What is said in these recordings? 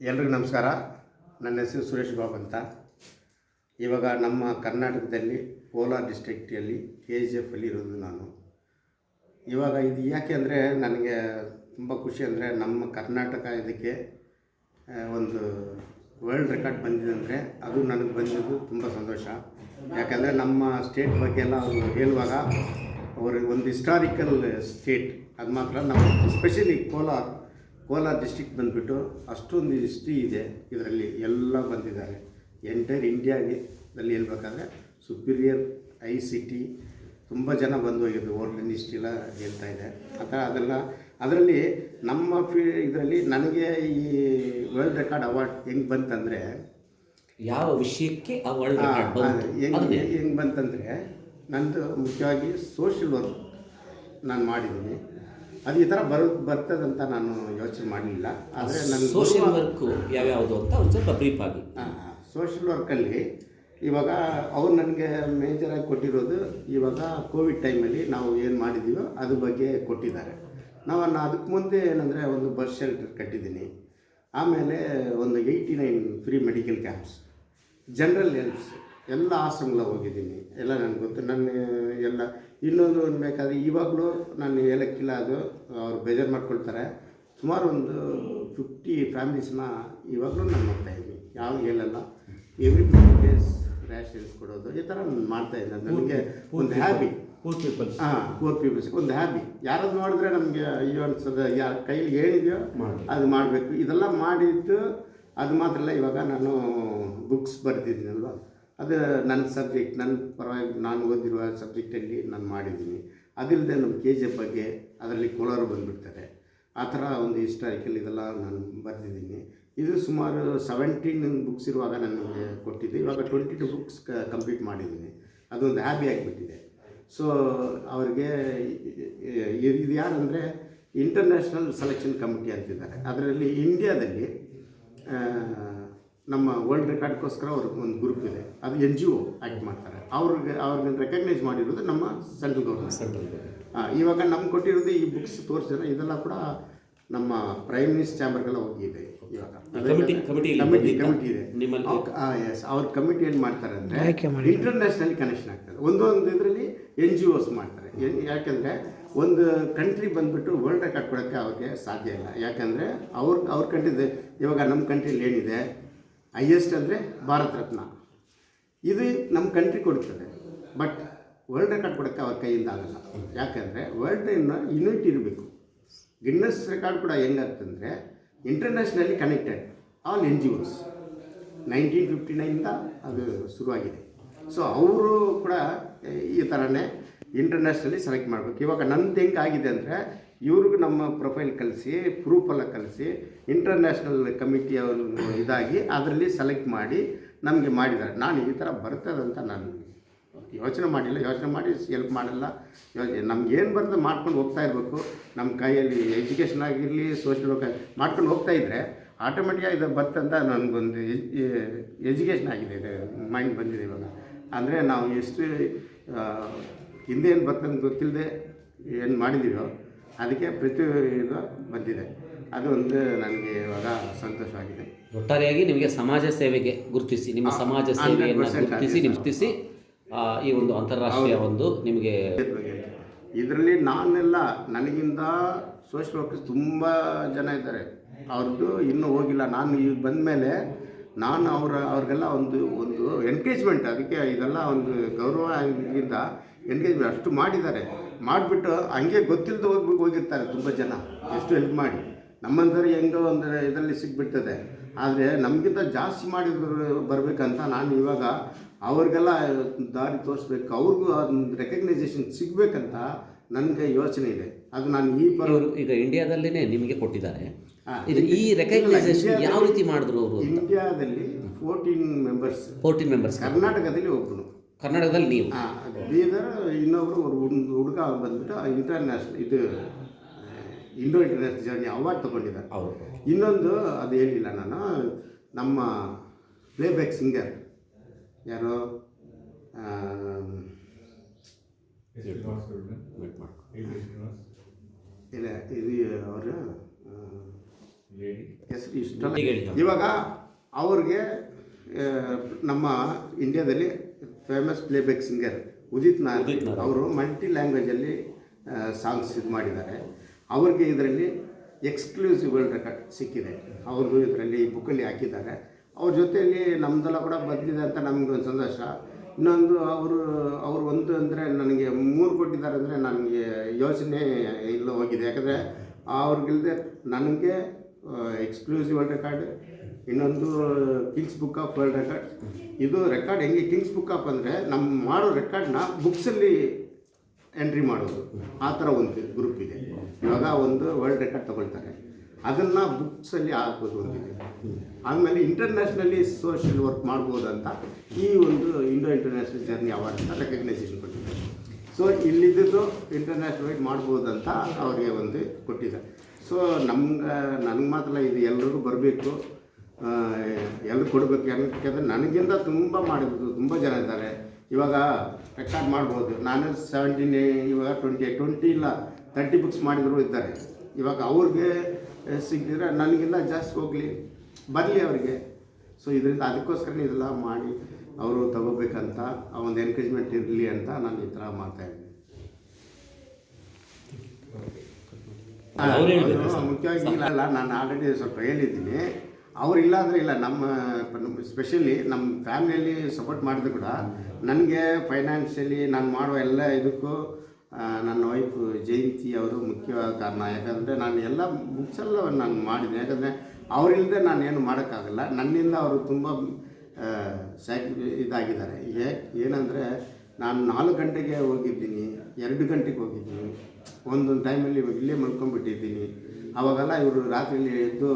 ಎಲ್ರಿಗೂ ನಮಸ್ಕಾರ. ನನ್ನ ಹೆಸರು ಸುರೇಶ್ ಬಾಬು ಅಂತ. ಇವಾಗ ನಮ್ಮ ಕರ್ನಾಟಕದಲ್ಲಿ ಕೋಲಾರ ಡಿಸ್ಟ್ರಿಕ್ಟಲ್ಲಿ ಕೆ ಜಿ ಎಫಲ್ಲಿ ಇರೋದು ನಾನು. ಇವಾಗ ಇದು ಯಾಕೆ ಅಂದರೆ ನನಗೆ ತುಂಬ ಖುಷಿ ಅಂದರೆ ನಮ್ಮ ಕರ್ನಾಟಕ ಇದಕ್ಕೆ ಒಂದು ವರ್ಲ್ಡ್ ರೆಕಾರ್ಡ್ ಬಂದಿದೆ ಅಂದರೆ ಅದು ನನಗೆ ಬಂದಿದ್ದು ತುಂಬ ಸಂತೋಷ. ಯಾಕೆಂದರೆ ನಮ್ಮ ಸ್ಟೇಟ್ ಬಗ್ಗೆ ಎಲ್ಲ ಅವರು ಹೇಳುವಾಗ ಅವ್ರಿಗೆ ಒಂದು ಹಿಸ್ಟಾರಿಕಲ್ ಸ್ಟೇಟ್ ಅದು ಮಾತ್ರ ನಮ್ಮ ಎಸ್ಪೆಷಲಿ ಕೋಲಾರ ಕೋಲಾರ ಡಿಸ್ಟಿಕ್ ಬಂದುಬಿಟ್ಟು ಅಷ್ಟೊಂದು ಹಿಸ್ಟ್ರಿ ಇದೆ ಇದರಲ್ಲಿ. ಎಲ್ಲ ಬಂದಿದ್ದಾರೆ. ಎಂಟೈರ್ ಇಂಡಿಯಾದಲ್ಲಿ ಹೇಳ್ಬೇಕಾದ್ರೆ ಸುಪೀರಿಯರ್ ಐ ಸಿಟಿ ತುಂಬ ಜನ ಬಂದು ಹೋಗಿದ್ದು ವರ್ಲ್ಡ್ ಹಿಸ್ಟ್ರಿ ಎಲ್ಲ ಹೇಳ್ತಾ ಇದೆ. ಆ ಥರ ಅದೆಲ್ಲ ಅದರಲ್ಲಿ ನಮ್ಮ ಫೀ ಇದರಲ್ಲಿ ನನಗೆ ಈ ವರ್ಲ್ಡ್ ರೆಕಾರ್ಡ್ ಅವಾರ್ಡ್ ಹೆಂಗೆ ಬಂತಂದರೆ ಯಾವ ವಿಷಯಕ್ಕೆ ಆ ವರ್ಲ್ಡ್ ಹೆಂಗೆ ಹೆಂಗೆ ಬಂತಂದರೆ ನಂದು ಮುಖ್ಯವಾಗಿ ಸೋಷಿಯಲ್ ವರ್ಕ್ ನಾನು ಮಾಡಿದ್ದೀನಿ. ಅದು ಈ ಥರ ಬರೋ ಬರ್ತದಂತ ನಾನು ಯೋಚನೆ ಮಾಡಲಿಲ್ಲ. ಆದರೆ ನನ್ನ ಸೋಷಿಯಲ್ ವರ್ಕ್ ಯಾವ್ಯಾವುದು ಅಂತ ಒಂದು ಸ್ವಲ್ಪ ಬ್ರೀಫ್ ಆಗಿ. ಸೋಷಿಯಲ್ ವರ್ಕಲ್ಲಿ ಇವಾಗ ಅವ್ರು ನನಗೆ ಮೇಜರಾಗಿ ಕೊಟ್ಟಿರೋದು ಇವಾಗ ಕೋವಿಡ್ ಟೈಮಲ್ಲಿ ನಾವು ಏನು ಮಾಡಿದ್ದೀವೋ ಅದ್ರ ಬಗ್ಗೆ ಕೊಟ್ಟಿದ್ದಾರೆ. ನಾವು ಅದಕ್ಕೆ ಮುಂದೆ ಏನಂದರೆ ಒಂದು ಬಸ್ ಶೆಲ್ಟರ್ ಕಟ್ಟಿದ್ದೀನಿ. ಆಮೇಲೆ ಒಂದು eighty nine free medical camps general helps ಎಲ್ಲ ಆಶ್ರಮಗಳ ಹೋಗಿದ್ದೀನಿ. ಎಲ್ಲ ನನಗೆ ಗೊತ್ತು, ನನ್ನ ಎಲ್ಲ ಇನ್ನೊಂದು ಒಂದು ಬೇಕಾದರೆ ಇವಾಗಲೂ ನಾನು ಹೇಳಕ್ಕಿಲ್ಲ ಅದು, ಅವ್ರು ಬೇಜಾರು ಮಾಡ್ಕೊಳ್ತಾರೆ. ಸುಮಾರು ಒಂದು ಫಿಫ್ಟಿ ಫ್ಯಾಮಿಲೀಸ್ನ ಇವಾಗಲೂ ನಾನು ನೋಡ್ತಾ ಇದ್ದೀನಿ. ಯಾವ ಹೇಳಲ್ಲ. ಎವ್ರಿ ಫಿಫ್ಟಿ ಡೇಸ್ ರ್ಯಾಶ್ ಕೊಡೋದು ಈ ಥರ ನಾನು ಮಾಡ್ತಾ ಇಲ್ಲ ನನಗೆ ಒಂದು ಹ್ಯಾಬಿ ಪೂರ್ ಪೀಪಲ್ಸ್ ಹಾಂ ಪೂರ್ ಪೀಪಲ್ಸ್ ಒಂದು ಹ್ಯಾಬಿ ಯಾರಾದ್ರು ನೋಡಿದ್ರೆ ನಮಗೆ ಅಯ್ಯೋ ಅನ್ಸೋದು ಯಾ ಕೈಲಿ ಏನಿದೆಯೋ ಅದು ಮಾಡಬೇಕು. ಇದೆಲ್ಲ ಮಾಡಿದ್ದು ಅದು ಮಾತ್ರ ಅಲ್ಲ ಇವಾಗ ನಾನು ಬುಕ್ಸ್ ಬರೆದಿದ್ದೀನಲ್ವ ಅದು ನನ್ನ ಸಬ್ಜೆಕ್ಟ್ ನನ್ನ ಪರವಾಗಿ ನಾನು ಓದಿರುವ ಸಬ್ಜೆಕ್ಟಲ್ಲಿ ನಾನು ಮಾಡಿದ್ದೀನಿ. ಅದಿಲ್ಲದೆ ನಮ್ಮ ಕೆ ಜಿ ಎಫ್ ಬಗ್ಗೆ ಅದರಲ್ಲಿ ಕೋಲಾರ ಬಂದುಬಿಡ್ತಾರೆ ಆ ಥರ ಒಂದು ಹಿಸ್ಟಾರಿಕಲ್ ಇದೆಲ್ಲ ನಾನು ಬರೆದಿದ್ದೀನಿ. ಇದು ಸುಮಾರು ಸೆವೆಂಟೀನ್ ಬುಕ್ಸ್ ಇರುವಾಗ ನನಗೆ ಕೊಟ್ಟಿದ್ದೆ. ಇವಾಗ ಟ್ವೆಂಟಿ ಟು ಬುಕ್ಸ್ ಕಂಪ್ಲೀಟ್ ಮಾಡಿದ್ದೀನಿ. ಅದೊಂದು ಹ್ಯಾಬಿ ಆಗಿಬಿಟ್ಟಿದೆ. ಸೊ ಅವ್ರಿಗೆ ಇದು ಯಾರಂದರೆ ಇಂಟರ್ನ್ಯಾಷನಲ್ ಸೆಲೆಕ್ಷನ್ ಕಮಿಟಿ ಅಂತಿದ್ದಾರೆ. ಅದರಲ್ಲಿ ಇಂಡಿಯಾದಲ್ಲಿ ನಮ್ಮ ವರ್ಲ್ಡ್ ರೆಕಾರ್ಡ್ಗೋಸ್ಕರ ಅವ್ರಿಗೆ ಒಂದು ಗ್ರೂಪ್ ಇದೆ. ಅದು ಎನ್ ಜಿ ಒ ಆ್ಯಕ್ಟ್ ಮಾಡ್ತಾರೆ. ಅವ್ರಿಗೆ ಅವ್ರಿಗೆ ರೆಕಗ್ನೈಸ್ ಮಾಡಿರೋದು ನಮ್ಮ ಸೆಂಟ್ರಲ್ ಗೌರ್ಮೆಂಟ್ ಹಾಂ ಇವಾಗ ನಮ್ಗೆ ಕೊಟ್ಟಿರೋದು ಈ ಬುಕ್ಸ್ ತೋರಿಸಿದ್ರೆ ಇದೆಲ್ಲ ಕೂಡ ನಮ್ಮ ಪ್ರೈಮ್ ಮಿನಿಸ್ಟರ್ ಚಾಂಬರ್ಗೆಲ್ಲ ಹೋಗಿದೆ. ಇವಾಗ ಕಮಿಟಿ ಕಮಿಟಿ ಕಮಿಟಿ ಕಮಿಟಿ ಇದೆ. ನಿಮ್ಮಲ್ಲಿ ಎಸ್ ಅವ್ರ ಕಮಿಟಿ ಏನು ಮಾಡ್ತಾರೆ ಅಂದರೆ ಇಂಟರ್ನ್ಯಾಷನಲ್ ಕನೆಕ್ಷನ್ ಆಗ್ತದೆ. ಒಂದೊಂದು ಇದರಲ್ಲಿ ಎನ್ ಜಿ ಒಸ್ ಮಾಡ್ತಾರೆ. ಯಾಕಂದ್ರೆ ಯಾಕಂದರೆ ಒಂದು ಕಂಟ್ರಿ ಬಂದುಬಿಟ್ಟು ವರ್ಲ್ಡ್ ರೆಕಾರ್ಡ್ ಕೊಡೋಕ್ಕೆ ಅವ್ರಿಗೆ ಸಾಧ್ಯ ಇಲ್ಲ. ಯಾಕಂದರೆ ಅವ್ರ ಅವ್ರ ಕಂಟ್ರಿದು ಇವಾಗ ನಮ್ಮ ಕಂಟ್ರಿಲಿ ಏನಿದೆ? ಹೈಯೆಸ್ಟ್ ಅಂದರೆ ಭಾರತ ರತ್ನ. ಇದು ನಮ್ಮ ಕಂಟ್ರಿ ಕೊಡ್ತದೆ. ಬಟ್ ವರ್ಲ್ಡ್ ರೆಕಾರ್ಡ್ ಕೊಡೋಕ್ಕೆ ಅವ್ರ ಕೈಯಿಂದ ಆಗಲ್ಲ. ಯಾಕಂದರೆ ವರ್ಲ್ಡ್ ಯೂನಿಟ್ ಇರಬೇಕು. ಗಿನ್ನಸ್ ರೆಕಾರ್ಡ್ ಕೂಡ ಹೆಂಗಾಗ್ತಂದರೆ internationally connected all N G O's nineteen fifty ನೈನಿಂದ ಅದು ಶುರುವಾಗಿದೆ. ಸೊ ಅವರು ಕೂಡ ಈ ಥರನೇ ಇಂಟರ್ನ್ಯಾಷನಲಿ ಸೆಲೆಕ್ಟ್ ಮಾಡಬೇಕು. ಇವಾಗ ನಂದು ಹೆಂಗೆ ಆಗಿದೆ ಅಂದರೆ, ಇವ್ರಿಗೂ ನಮ್ಮ ಪ್ರೊಫೈಲ್ ಕಲಿಸಿ ಪ್ರೂಫೆಲ್ಲ ಕಲಿಸಿ ಇಂಟರ್ನ್ಯಾಷನಲ್ ಕಮಿಟಿ ಅವರು ಇದಾಗಿ ಅದರಲ್ಲಿ ಸೆಲೆಕ್ಟ್ ಮಾಡಿ ನಮಗೆ ಮಾಡಿದ್ದಾರೆ. ನಾನು ಈ ಥರ ಬರ್ತದಂತ ನಾನು ಯೋಚನೆ ಮಾಡಿಲ್ಲ ಯೋಚನೆ ಮಾಡಿ ಹೆಲ್ಪ್ ಮಾಡಲ್ಲ. ಯೋಚನೆ ನಮ್ಗೆ ಏನು ಬರ್ತದೆ ಮಾಡ್ಕೊಂಡು ಹೋಗ್ತಾ ಇರಬೇಕು. ನಮ್ಮ ಕೈಯಲ್ಲಿ ಎಜುಕೇಷನ್ ಆಗಿರಲಿ ಸೋಷಿಯಲ್ ವರ್ಕ್ ಮಾಡ್ಕೊಂಡು ಹೋಗ್ತಾ ಇದ್ದರೆ ಆಟೋಮೆಟಿಕಾಗಿ ಇದು ಬರ್ತಂತ ನನಗೊಂದು ಎಜುಕೇಷನ್ ಆಗಿದೆ ಇದು ಮೈಂಡ್ ಬಂದಿದೆ ಇವಾಗ. ಅಂದರೆ ನಾವು ಎಷ್ಟು ಹಿಂದೆ ಏನು ಬರ್ತಂತ ಗೊತ್ತಿಲ್ಲದೆ ಏನು ಮಾಡಿದ್ದೀವೋ ಅದಕ್ಕೆ ಪ್ರತಿ ಇದು ಬಂದಿದೆ. ಅದು ಒಂದು ನನಗೆ ಇವಾಗ ಸಂತೋಷವಾಗಿದೆ. ಒಟ್ಟಾರೆಯಾಗಿ ನಿಮಗೆ ಸಮಾಜ ಸೇವೆಗೆ ಗುರುತಿಸಿ ನಿಮ್ಮ ಸಮಾಜ ಸೇವೆಯನ್ನು ಗುರುತಿಸಿ ಗುರುತಿಸಿ ಈ ಒಂದು ಅಂತಾರಾಷ್ಟ್ರೀಯ ಒಂದು ನಿಮಗೆ ಇದರಲ್ಲಿ ನಾನೆಲ್ಲ ನನಗಿಂತ ಸೋಷಿಯಲ್ ವರ್ಕರ್ಸ್ ತುಂಬ ಜನ ಇದ್ದಾರೆ. ಅವ್ರದ್ದು ಇನ್ನೂ ಹೋಗಿಲ್ಲ. ನಾನು ಈಗ ಬಂದ ಮೇಲೆ ನಾನು ಅವರ ಅವ್ರಿಗೆಲ್ಲ ಒಂದು ಒಂದು ಎನ್ಕರೇಜ್ಮೆಂಟ್ ಅದಕ್ಕೆ ಇದೆಲ್ಲ ಒಂದು ಗೌರವ ಇದರಿಂದ ಎನ್ಕರೇಜ್ಮೆಂಟ್ ಅಷ್ಟು ಮಾಡಿದ್ದಾರೆ. ಮಾಡಿಬಿಟ್ಟು ಹಂಗೆ ಗೊತ್ತಿಲ್ಲದೆ ಹೋಗ್ಬೇಕು ಹೋಗಿರ್ತಾರೆ ತುಂಬ ಜನ. ಎಷ್ಟು ಹೆಲ್ಪ್ ಮಾಡಿ. ನಮ್ಮಂದರೆ ಹೆಂಗೋ ಒಂದು ಇದರಲ್ಲಿ ಸಿಕ್ಬಿಡ್ತದೆ ಆದರೆ ನಮಗಿಂತ ಜಾಸ್ತಿ ಮಾಡಿದ್ರು ಬರಬೇಕಂತ ನಾನು ಇವಾಗ ಅವ್ರಿಗೆಲ್ಲ ದಾರಿ ತೋರಿಸ್ಬೇಕು ಅವ್ರಿಗೂ ಅದೊಂದು ರೆಕಗ್ನೈಸೇಷನ್ ಸಿಗಬೇಕಂತ ನನಗೆ ಯೋಚನೆ ಇದೆ. ಅದು ನಾನು ಈ ಪರ ಇವರು ಈಗ ಇಂಡಿಯಾದಲ್ಲೇ ನಿಮಗೆ ಕೊಟ್ಟಿದ್ದಾರೆ. ಇದು ಈ ರೆಕಗ್ನೈಸೇಷನ್ ಯಾವ ರೀತಿ ಮಾಡಿದ್ರು ಅವರು ಇಂಡಿಯಾದಲ್ಲಿ ಫೋರ್ಟೀನ್ ಮೆಂಬರ್ಸ್ ಫೋರ್ಟೀನ್ ಮೆಂಬರ್ಸ್ ಕರ್ನಾಟಕದಲ್ಲಿ ಒಬ್ಬರು ಕರ್ನಾಟಕದಲ್ಲಿ ನೀವು? ಬೀದರ್ ಇನ್ನೊಬ್ರು ஒரு ಒಂದು ಹುಡುಗ ಬಂದ್ಬಿಟ್ಟು ಇಂಟರ್ನ್ಯಾಷನಲ್ ಇದು ಇಂಡೋ ಇಂಟರ್ನ್ಯಾಷನಲ್ ಜರ್ನಿ ಅವಾರ್ಡ್ ತಗೊಂಡಿದ್ದಾರೆ. ಅವರು ಇನ್ನೊಂದು ಅದು ಹೇಳಿಲ್ಲ ನಾನು. ನಮ್ಮ ಪ್ಲೇಬ್ಯಾಕ್ ಸಿಂಗರ್ ಯಾರು? ಇಲ್ಲ ಇದು ಅವರು ಹೆಸರು. ಇವಾಗ ಅವ್ರಿಗೆ ನಮ್ಮ ಇಂಡಿಯಾದಲ್ಲಿ famous playback singer Udit Narayan. ಅವರು ಮಲ್ಟಿ ಲ್ಯಾಂಗ್ವೇಜಲ್ಲಿ ಸಾಂಗ್ಸ್ ಇದು ಮಾಡಿದ್ದಾರೆ. ಅವ್ರಿಗೆ ಇದರಲ್ಲಿ ಎಕ್ಸ್ಕ್ಲೂಸಿವ್ ವರ್ಲ್ಡ್ ರೆಕಾರ್ಡ್ ಸಿಕ್ಕಿದೆ. ಅವ್ರಿಗೂ ಇದರಲ್ಲಿ ಈ ಬುಕ್ಕಲ್ಲಿ ಹಾಕಿದ್ದಾರೆ. ಅವ್ರ ಜೊತೆಯಲ್ಲಿ ನಮ್ಮದೆಲ್ಲ ಕೂಡ ಬಂದಿದೆ ಅಂತ ನಮಗೆ ಒಂದು ಸಂತೋಷ. ಇನ್ನೊಂದು ಅವರು ಅವರು ಒಂದು ಅಂದರೆ ನನಗೆ ಮೂರು ಕೊಟ್ಟಿದ್ದಾರೆ ಅಂದರೆ ನನಗೆ ಯೋಚನೆ ಇಲ್ಲ ಹೋಗಿದೆ. ಯಾಕಂದರೆ ಅವ್ರಿಗಿಲ್ದೆ ನನಗೆ ಎಕ್ಸ್ಕ್ಲೂಸಿವ್ ರೆಕಾರ್ಡ್ ಇನ್ನೊಂದು kings book of world record ಇದು ರೆಕಾರ್ಡ್ ಹೆಂಗೆ ಕಿಂಗ್ಸ್ ಬುಕ್ ಆಫ್ ಅಂದರೆ ನಮ್ಮ ಮಾಡೋ ರೆಕಾರ್ಡ್ನ ಬುಕ್ಸಲ್ಲಿ ಎಂಟ್ರಿ ಮಾಡೋದು. ಆ ಥರ ಒಂದು ಗ್ರೂಪ್ ಇದೆ. ಇವಾಗ ಒಂದು ವರ್ಲ್ಡ್ ರೆಕಾರ್ಡ್ ತಗೊಳ್ತಾರೆ. ಅದನ್ನು ಬುಕ್ಸಲ್ಲಿ ಹಾಕ್ಬೋದು ಒಂದಿದೆ. ಆಮೇಲೆ ಇಂಟರ್ನ್ಯಾಷನಲಿ ಸೋಷಿಯಲ್ ವರ್ಕ್ ಮಾಡ್ಬೋದು ಅಂತ ಈ ಒಂದು ಇಂಡೋ ಇಂಟರ್ನ್ಯಾಷನಲ್ ಜರ್ನಿ ಅವಾರ್ಡ್ ಅಂತ ರೆಕಗ್ನೈಸೇಷನ್ ಕೊಟ್ಟಿದ್ದಾರೆ. ಸೊ ಇಲ್ಲಿದ್ದು ಇಂಟರ್ನ್ಯಾಷನಲ್ ಮಾಡ್ಬೋದು ಅಂತ ಅವರಿಗೆ ಒಂದು ಕೊಟ್ಟಿದ್ದಾರೆ. ಸೊ ನಮ್ಗೆ ನನಗೆ ಮಾತ್ರ ಇದು ಎಲ್ರಿಗೂ ಬರಬೇಕು. ಎಲ್ಲರೂ ಕೊಡಬೇಕು. ಯಾಕಂದರೆ ನನಗಿಂತ ತುಂಬ ಮಾಡಿದ್ರು ತುಂಬ ಜನ ಇದ್ದಾರೆ. ಇವಾಗ ರೆಕಾರ್ಡ್ ಮಾಡ್ಬೋದು. ನಾನು ಸೆವೆಂಟೀನ್ ಇವಾಗ ಟ್ವೆಂಟಿ ಟ್ವೆಂಟಿ ಇಲ್ಲ ತರ್ಟಿ ಬುಕ್ಸ್ ಮಾಡಿದ್ರು ಇದ್ದಾರೆ. ಇವಾಗ ಅವ್ರಿಗೆ ಸಿಕ್ಕಿದ್ರೆ ನನಗಿಲ್ಲ ಜಾಸ್ತಿ ಹೋಗಲಿ ಬರಲಿ ಅವರಿಗೆ. ಸೊ ಇದರಿಂದ ಅದಕ್ಕೋಸ್ಕರ ಇದೆಲ್ಲ ಮಾಡಿ ಅವರು ತಗೋಬೇಕಂತ ಆ ಒಂದು ಎನ್ಕರೇಜ್ಮೆಂಟ್ ಇರಲಿ ಅಂತ ನಾನು ಈ ಥರ ಮಾಡ್ತಾಯಿದ್ದೀನಿ ಮುಖ್ಯವಾಗಿ ಇಲ್ಲ ನಾನು ಆಲ್ರೆಡಿ ಸ್ವಲ್ಪ ಹೇಳಿದ್ದೀನಿ. ಅವ್ರು ಇಲ್ಲ ಅಂದರೆ ಇಲ್ಲ. ನಮ್ಮ ಸ್ಪೆಷಲಿ ನಮ್ಮ ಫ್ಯಾಮಿಲಿಯಲ್ಲಿ ಸಪೋರ್ಟ್ ಮಾಡಿದ್ರು ಕೂಡ ನನಗೆ ಫೈನಾನ್ಷಿಯಲಿ ನಾನು ಮಾಡುವ ಎಲ್ಲ ಇದಕ್ಕೂ ನನ್ನ ವೈಫ್ ಜಯಂತಿ ಅವರು ಮುಖ್ಯವಾದ ಕಾರಣ. ಯಾಕಂದರೆ ನಾನು ಎಲ್ಲ ಬುಕ್ಸ್ ನಾನು ಮಾಡಿದೆ. ಯಾಕಂದರೆ ಅವರಿಲ್ಲದೆ ನಾನು ಏನು ಮಾಡೋಕ್ಕಾಗಲ್ಲ. ನನ್ನಿಂದ ಅವರು ತುಂಬ ಸ್ಯಾಕ್ ಇದಾಗಿದ್ದಾರೆ. ಏನಂದರೆ ನಾನು ನಾಲ್ಕು ಗಂಟೆಗೆ ಹೋಗಿದ್ದೀನಿ, ಎರಡು ಗಂಟೆಗೆ ಹೋಗಿದ್ದೀನಿ. ಒಂದೊಂದು ಟೈಮಲ್ಲಿ ಇಲ್ಲೇ ಮಲ್ಕೊಂಡ್ಬಿಟ್ಟಿದ್ದೀನಿ. ಅವಾಗೆಲ್ಲ ಇವರು ರಾತ್ರಿಯಲ್ಲಿ ಎದ್ದು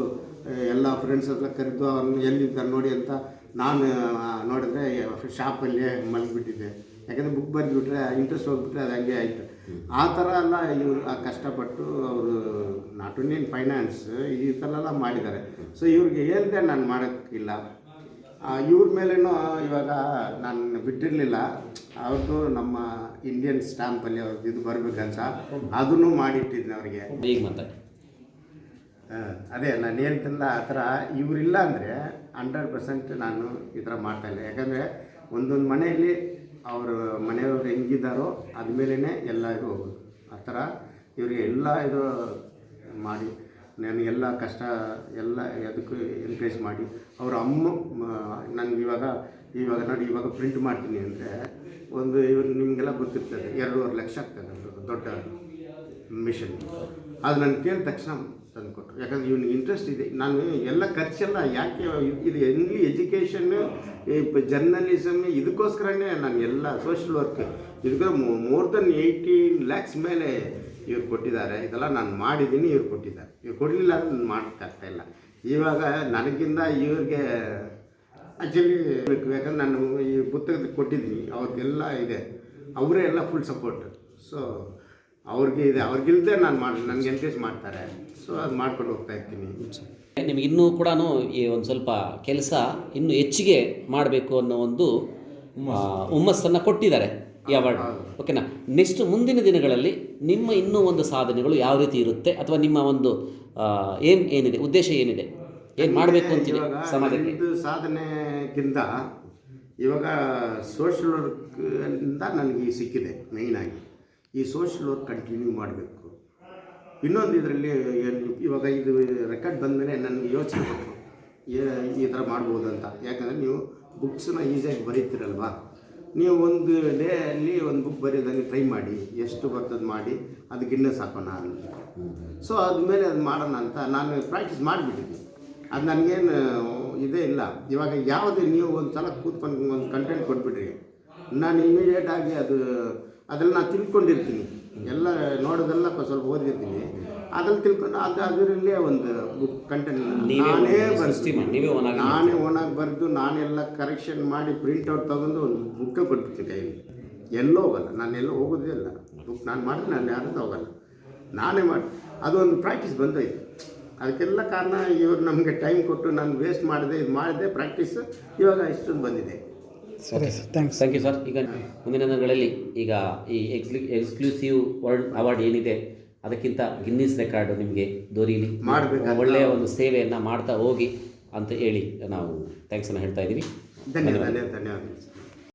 ಎಲ್ಲ ಫ್ರೆಂಡ್ಸ್ ಹತ್ರ ಕರೆದು ಅವ್ರನ್ನ ಎಲ್ಲಿದ್ದಾರೆ ನೋಡಿ ಅಂತ ನಾನು ನೋಡಿದ್ರೆ ಶಾಪಲ್ಲಿ ಮಲಗಿಬಿಟ್ಟಿದ್ದೆ. ಯಾಕಂದರೆ ಬುಕ್ ಬರೆದ್ಬಿಟ್ರೆ ಇಂಟ್ರೆಸ್ಟ್ ಹೋಗಿಬಿಟ್ರೆ ಅದು ಹಂಗೆ ಆಯಿತು. ಆ ಥರ ಎಲ್ಲ ಇವರು ಕಷ್ಟಪಟ್ಟು ಅವರು ನಾಟ್ ಓನ್ಲಿ ಇನ್ ಫೈನಾನ್ಸ್ ಈ ಥರ ಎಲ್ಲ ಮಾಡಿದ್ದಾರೆ. ಸೊ ಇವ್ರಿಗೆ ಹೇಳಿದೆ ನಾನು ಮಾಡೋಕ್ಕಿಲ್ಲ. ಇವ್ರ ಮೇಲೇನೂ ಇವಾಗ ನಾನು ಬಿಟ್ಟಿರಲಿಲ್ಲ. ಅವ್ರದ್ದು ನಮ್ಮ ಇಂಡಿಯನ್ ಸ್ಟ್ಯಾಂಪಲ್ಲಿ ಅವ್ರದ್ದು ಇದು ಬರಬೇಕಂತ. ಅದನ್ನು ಮಾಡಿಟ್ಟಿದ್ದೀನಿ ಅವರಿಗೆ. ಈಗ ಮಾತಾಡಿ ಅದೇ, ನಾನು ಹೇಳ್ತಿಲ್ಲ ಆ ಥರ ಇವರಿಲ್ಲ ಅಂದರೆ ಹಂಡ್ರೆಡ್ ಪರ್ಸೆಂಟ್ ನಾನು ಈ ಥರ ಮಾಡ್ತಾ ಇಲ್ಲ. ಯಾಕಂದರೆ ಒಂದೊಂದು ಮನೆಯಲ್ಲಿ ಅವರು ಮನೆಯವರು ಹೆಂಗಿದ್ದಾರೋ ಅದ್ಮೇಲೇ ಎಲ್ಲ ಇದು ಹೋಗೋದು. ಆ ಥರ ಇವರಿಗೆ ಎಲ್ಲ ಇದು ಮಾಡಿ ನನಗೆಲ್ಲ ಕಷ್ಟ ಎಲ್ಲ ಅದಕ್ಕೂ ಎನ್ಕರೇಜ್ ಮಾಡಿ, ಅವ್ರ ಅಮ್ಮ ನನಗೆ ಇವಾಗ ಇವಾಗ ನೋಡಿ, ಇವಾಗ ಪ್ರಿಂಟ್ ಮಾಡ್ತೀನಿ ಅಂದರೆ ಒಂದು ಇವ್ರು ನಿಮಗೆಲ್ಲ ಗೊತ್ತಿರ್ತದೆ, ಎರಡೂವರೆ ಲಕ್ಷ ಆಗ್ತದೆ ಅದು ದೊಡ್ಡ ಮಿಷನ್ ಅದು ನಾನು ಕೇಳಿದ ತಕ್ಷಣ ತಂದು ಯಾಕಂದರೆ ಇವ್ನಿಗೆ ಇಂಟ್ರೆಸ್ಟ್ ಇದೆ. ನಾನು ಎಲ್ಲ ಖರ್ಚೆಲ್ಲ ಯಾಕೆ ಇದು- ಎನ್ಲಿ ಎಜುಕೇಷನ್ ಜರ್ನಲಿಸಮ್ ಇದಕ್ಕೋಸ್ಕರನೇ ನಾನು ಎಲ್ಲ ಸೋಷಿಯಲ್ ವರ್ಕ್ ಇದಕ್ಕೆ ಮೋರ್ ದನ್ ಏಯ್ಟೀನ್ ಲ್ಯಾಕ್ಸ್ ಮೇಲೆ ಇವ್ರು ಕೊಟ್ಟಿದ್ದಾರೆ. ಇದೆಲ್ಲ ನಾನು ಮಾಡಿದ್ದೀನಿ, ಇವ್ರು ಕೊಟ್ಟಿದ್ದಾರೆ. ಇವ್ರು ಕೊಡಲಿಲ್ಲ ಅಂದ್ರೆ ನಾನು ಮಾಡೋಕ್ಕಾಗ್ತಾ ಇಲ್ಲ. ಇವಾಗ ನನಗಿಂತ ಇವ್ರಿಗೆ ಆ್ಯಕ್ಚುಲಿ ಯಾಕಂದ್ರೆ ನಾನು ಈ ಪುಸ್ತಕದ ಕೊಟ್ಟಿದ್ದೀನಿ. ಅವ್ರಿಗೆಲ್ಲ ಇದೆ. ಅವರೇ ಎಲ್ಲ ಫುಲ್ ಸಪೋರ್ಟ್ ಸೊ ಅವ್ರಿಗೆ ಇದೆ ಅವ್ರಿಗಿಲ್ದೆ ನಾನು ಮಾಡಿ ನನಗೆ ಎನ್ಕರೇಜ್ ಮಾಡ್ತಾರೆ. ಸೊ ಅದು ಮಾಡ್ಕೊಂಡು ಹೋಗ್ತಾ ಇರ್ತೀನಿ. ನಿಮಗೆ ಇನ್ನೂ ಕೂಡ ಈ ಒಂದು ಸ್ವಲ್ಪ ಕೆಲಸ ಇನ್ನೂ ಹೆಚ್ಚಿಗೆ ಮಾಡಬೇಕು ಅನ್ನೋ ಒಂದು ಹುಮ್ಮಸ್ಸನ್ನು ಕೊಟ್ಟಿದ್ದಾರೆ ಈ ಅವಾರ್ಡ್ ಓಕೆನಾ ನೆಕ್ಸ್ಟ್ ಮುಂದಿನ ದಿನಗಳಲ್ಲಿ ನಿಮ್ಮ ಇನ್ನೂ ಒಂದು ಸಾಧನೆಗಳು ಯಾವ ರೀತಿ ಇರುತ್ತೆ? ಅಥವಾ ನಿಮ್ಮ ಒಂದು ಏಮ್ ಏನಿದೆ? ಉದ್ದೇಶ ಏನಿದೆ? ಏನು ಮಾಡಬೇಕು ಅಂತಿದೆ ಸಮಾಜಕ್ಕೆ? ಸಾಧನೆಗಿಂತ ಇವಾಗ ಸೋಷಿಯಲ್ ವರ್ಕಿಂದ ನನಗೆ ಈ ಸಿಕ್ಕಿದೆ ಮೇಯ್ನಾಗಿ ಈ ಸೋಷಿಯಲ್ ವರ್ಕ್ ಕಂಟಿನ್ಯೂ ಮಾಡಬೇಕು. ಇನ್ನೊಂದು ಇದರಲ್ಲಿ ಇವಾಗ ಇದು ರೆಕಾರ್ಡ್ ಬಂದಮೇಲೆ ನನಗೆ ಯೋಚನೆ ಏ- ಈ ಥರ ಮಾಡ್ಬೋದು ಅಂತ. ಯಾಕಂದರೆ ನೀವು ಬುಕ್ಸನ್ನ ಈಸಿಯಾಗಿ ಬರೀತೀರಲ್ವಾ? ನೀವು ಒಂದು ಡೇ ಅಲ್ಲಿ ಒಂದು ಬುಕ್ ಬರೆಯೋದನ್ನು ಟ್ರೈ ಮಾಡಿ. ಎಷ್ಟು ಬರ್ತದೆ ಮಾಡಿ, ಅದು ಗಿನ್ನೆಸ್ ಹಾಕೋಣ ಅಂತ. ಸೊ ಅದ್ಮೇಲೆ ಅದು ಮಾಡೋಣ ಅಂತ ನಾನು ಪ್ರಾಕ್ಟೀಸ್ ಮಾಡಿಬಿಟ್ಟಿದ್ದೀನಿ ಅದು ನನಗೇನು ಇದೇ ಇಲ್ಲ. ಇವಾಗ ಯಾವುದೇ ನೀವು ಒಂದು ಸಲ ಕೂತ್ಕೊಂಡು ಒಂದು ಕಂಟೆಂಟ್ ಕೊಟ್ಬಿಟ್ರಿ. ನಾನು ಇಮಿಡಿಯೇಟಾಗಿ ಅದು ಅದೆಲ್ಲ ನಾನು ತಿಳ್ಕೊಂಡಿರ್ತೀನಿ. ಎಲ್ಲ ನೋಡೋದೆಲ್ಲ ಸ್ವಲ್ಪ ಓದಿರ್ತೀನಿ. ಅದ್ರಲ್ಲಿ ತಿಳ್ಕೊಂಡು ಅದು ಅದರಲ್ಲಿ ಒಂದು ಬುಕ್ ಕಂಟೆಂಟ್ ನಾನೇ ಒಂದು ನಾನೇ ಓನಾಗಿ ಬರೆದು ನಾನೆಲ್ಲ ಕರೆಕ್ಷನ್ ಮಾಡಿ ಪ್ರಿಂಟೌಟ್ ತಗೊಂಡು ಒಂದು ಬುಕ್ ಕೊಟ್ಬಿಡ್ತೀನಿ ಕೈಯಲ್ಲಿ. ಎಲ್ಲೋ ಹೋಗಲ್ಲ. ನಾನು ಎಲ್ಲೋ ಹೋಗೋದೇ ಇಲ್ಲ. ಬುಕ್ ನಾನು ಮಾಡಿದ್ರೆ ನಾನು ಯಾರದ್ದು ಹೋಗಲ್ಲ ನಾನೇ ಮಾಡಿ ಅದೊಂದು ಪ್ರಾಕ್ಟೀಸ್ ಬಂದೋಯ್ತು. ಅದಕ್ಕೆಲ್ಲ ಕಾರಣ ಇವರು ನಮಗೆ ಟೈಮ್ ಕೊಟ್ಟು ನಾನು ವೇಸ್ಟ್ ಮಾಡಿದೆ ಇದು ಮಾಡಿದೆ ಪ್ರಾಕ್ಟೀಸ್ ಇವಾಗ ಇಷ್ಟೊಂದು ಬಂದಿದೆ. ಸರಿ sir thanks thank you sir ಈಗ ಮುಂದಿನ ದಿನಗಳಲ್ಲಿ ಈಗ ಈ ಎಕ್ಸ್ಲಿ ಎಕ್ಸ್ಕ್ಲೂಸಿವ್ ವರ್ಲ್ಡ್ ಅವಾರ್ಡ್ ಏನಿದೆ ಅದಕ್ಕಿಂತ ಗಿನ್ನಿಸ್ ರೆಕಾರ್ಡ್ ನಿಮಗೆ ದೊರೀಲಿ. ಒಳ್ಳೆಯ ಒಂದು ಸೇವೆಯನ್ನು ಮಾಡ್ತಾ ಹೋಗಿ ಅಂತ ಹೇಳಿ ನಾವು ಥ್ಯಾಂಕ್ಸನ್ನು ಹೇಳ್ತಾ ಇದ್ದೀವಿ. ಧನ್ಯವಾದ ಧನ್ಯವಾದ. ಧನ್ಯವಾದ